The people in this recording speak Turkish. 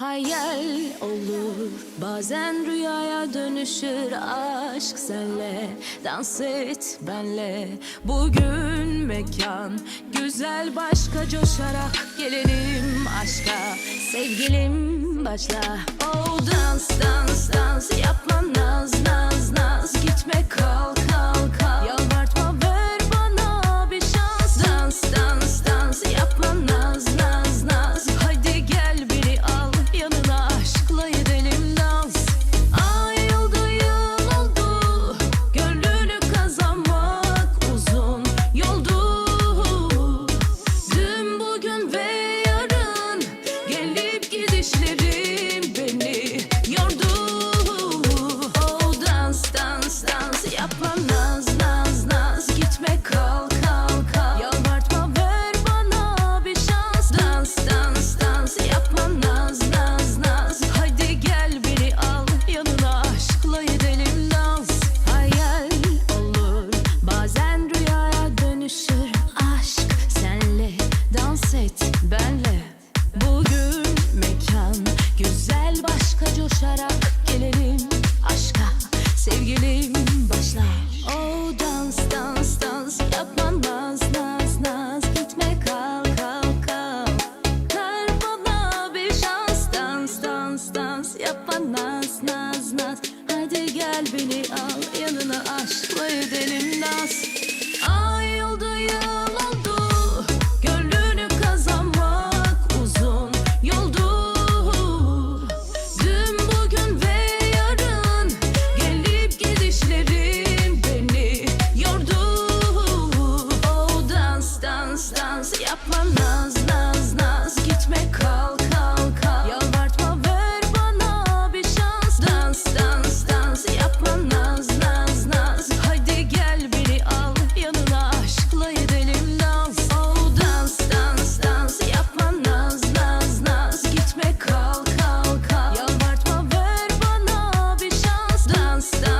Hayal olur. Bazen rüyaya dönüşür aşk senle. Dans et benle. Bugün mekan. Güzel başka coşarak gelelim aşka. Sevgilim başla. Oh dans dans dans. Yapma naz naz git benle Bugün mekan. Güzel başka coşarak gelelim aşka. Sevgilim başla Oh dans dans dans. Yapman naz naz naz. Gitme kal kal kal. Ver bana bir şans. Dans dans dans. Yapma naz naz naz. Hadi gel beni al. Yanına aşkla edelim stop.